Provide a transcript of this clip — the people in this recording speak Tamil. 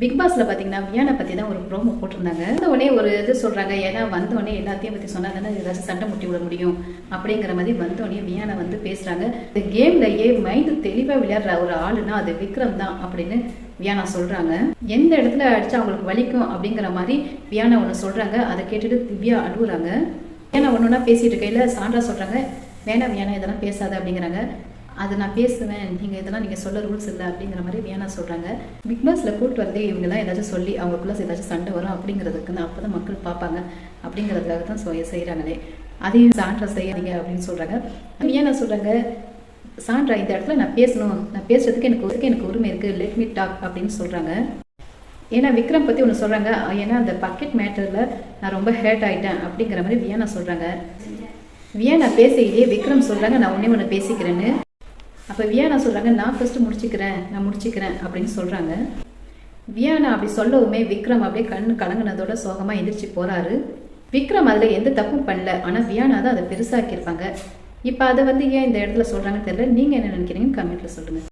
பிக் பாஸ்ல பாத்தீங்கன்னா வியானை பத்தி தான் ஒரு ப்ரோமோ போட்டிருந்தாங்க. வந்த உடனே ஒரு இது சொல்றாங்க ஏன்னா வந்த உடனே எல்லாத்தையும் பத்தி சொன்னா தானே ஏதாச்சும் சண்டை முட்டி விட முடியும் அப்படிங்கிற மாதிரி வந்த உடனே வியானை வந்து பேசுறாங்க. இந்த கேம்லயே மைண்டு தெளிவா விளையாடுற ஒரு ஆளுனா அது விக்ரம் தான் அப்படின்னு வியானா சொல்றாங்க. எந்த இடத்துல அடிச்சா அவங்களுக்கு வலிக்கும் அப்படிங்கிற மாதிரி வியானா ஒன்று சொல்றாங்க. அதை கேட்டுட்டு திவ்யா அழுகுறாங்க வியானா ஒன்று ஒன்றா பேசிட்டு இருக்கையில சான்றா சொல்றாங்க வேணாம் வியானா இதெல்லாம் பேசாத அப்படிங்கிறாங்க. அது நான் பேசுவேன். நீங்கள் இதெல்லாம் நீங்கள் சொல்ல ரூல்ஸ் இல்லை அப்படிங்கிற மாதிரி வேணா சொல்கிறாங்க பிக் பாஸில் கூட்டு வரதே இவங்கெல்லாம் ஏதாச்சும் சொல்லி அவங்களுக்குள்ள ஏதாச்சும் சண்டை வரும் அப்படிங்கிறதுக்கு தான் அப்போ தான் மக்கள் பார்ப்பாங்க அப்படிங்கிறதுக்காக தான் சொ- செய்கிறாங்களே அதையும் சான்றா செய்யாதீங்க அப்படின்னு சொல்கிறாங்க வியானா சொல்கிறாங்க சான்றா இந்த இடத்துல நான் பேசணும். நான் பேசுறதுக்கு எனக்கு ஒரு- எனக்கு உரிமை இருக்குது லெட் மீ டாக் அப்படின்னு சொல்கிறாங்க ஏன்னா விக்ரம் பற்றி ஒன்று சொல்கிறாங்க ஏன்னா அந்த பக்கெட் மேட்டரில் நான் ரொம்ப ஹேர்ட் ஆயிட்டேன் அப்படிங்கிற மாதிரி வியானா சொல்கிறாங்க வியானா பேசையிலேயே விக்ரம் சொல்கிறாங்க நான் ஒன்றே ஒன்று பேசிக்கிறேன்னு. அப்போ வியானா சொல்கிறாங்க நான் ஃபஸ்ட்டு முடிச்சுக்கிறேன் நான் முடிச்சுக்கிறேன் அப்படின்னு சொல்கிறாங்க வியானா அப்படி சொல்லவுமே விக்ரம் அப்படியே கண் கலங்கினதோட சோகமாக எந்திரிச்சு போகிறாரு விக்ரம் அதில் எந்த தப்பும் பண்ணல. ஆனால் வியானா தான் அதை பெருசாக்கியிருப்பாங்க. இப்போ அதை வந்து ஏன் இந்த இடத்துல சொல்கிறாங்கன்னு தெரியல. நீங்கள் என்ன நினைக்கிறீங்கன்னு கமெண்ட்டில் சொல்லுங்கள்